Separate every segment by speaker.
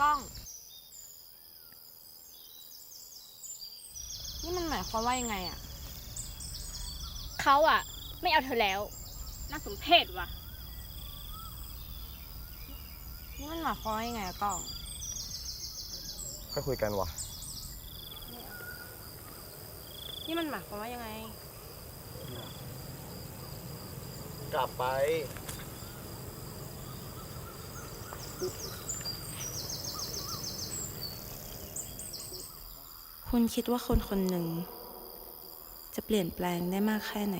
Speaker 1: กล้อง นี่มันหมายความว่ายังไงอะ
Speaker 2: เขาอะไม่เอาเธอแล้ว น่าสมเพชว่ะ
Speaker 1: นี่มันหมายความว่ายังไงอะกล้อง
Speaker 3: ค่อยคุยกันวะ
Speaker 1: นี่มันหมายความว่ายังไง
Speaker 3: กลับไป
Speaker 4: คุณคิดว่าคนคนหนึ่ง จะเปลี่ยนแปลงได้มากแค่ไหน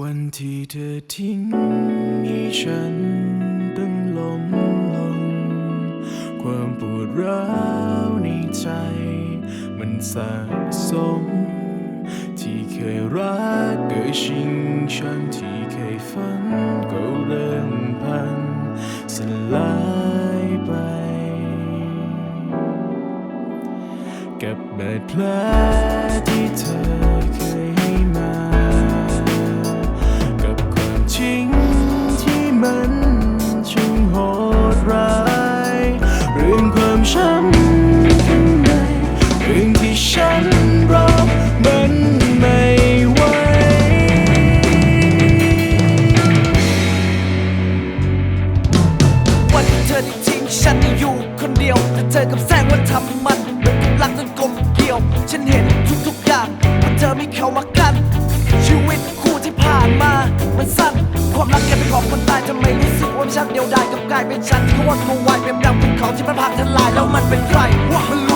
Speaker 5: วันที่เธอทิ้งให้ฉันต้องล้มลง ความปวดร้าวในใจ มันสะสม ที่เคยรักเคยชิงชังที่ กับบาดแผลที่เธอเคยให้มา กับความจริงที่มันช่างโหดร้ายเรื่องความช้ำข้างในเรื่องที่ฉันรับมันไม่ไหว
Speaker 6: วันที่เธอทิ้งฉันอยู่คนเดียวแต่เธอกับแสงว่าทำมัน เหมือนกับรักจนกลมเกลียว ฉันเห็นทุกๆอย่างว่าเธอมีเขามากัน ชีวิตคู่ที่ผ่านมา มันสั้น ความรักแค่เป็นของคนตายทำไมรู้สึกว่าฉันเดียวดายกับกลายเป็นฉันที่วันมวายเป็นดังภูเขาที่มันพังทลายแล้วมันเป็นใครว่ามันรู้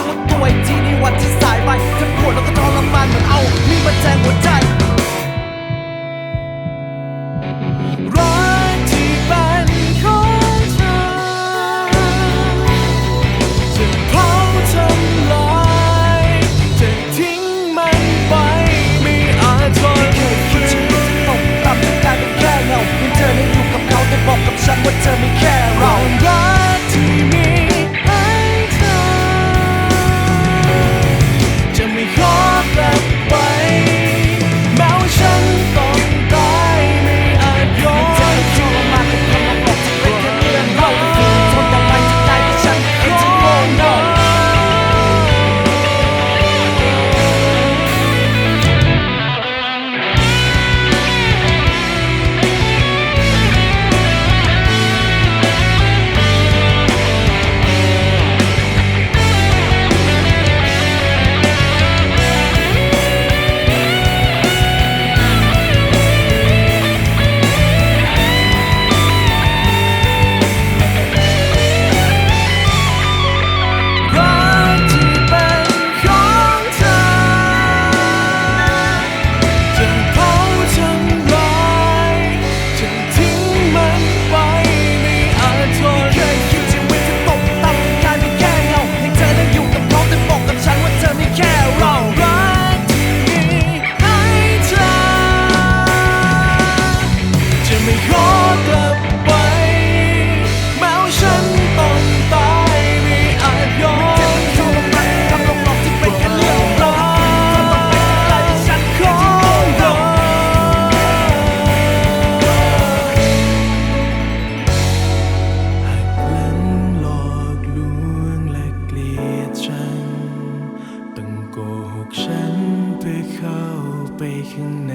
Speaker 6: ข้างใน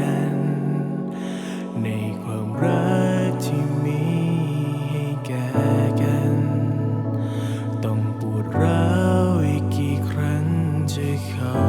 Speaker 5: นั้น
Speaker 6: ในความรั
Speaker 5: กที่มีให้แก่
Speaker 6: กัน ต้อง
Speaker 5: ป
Speaker 6: วดร้า
Speaker 5: วอี
Speaker 6: กกี่ครั้งจะเข้า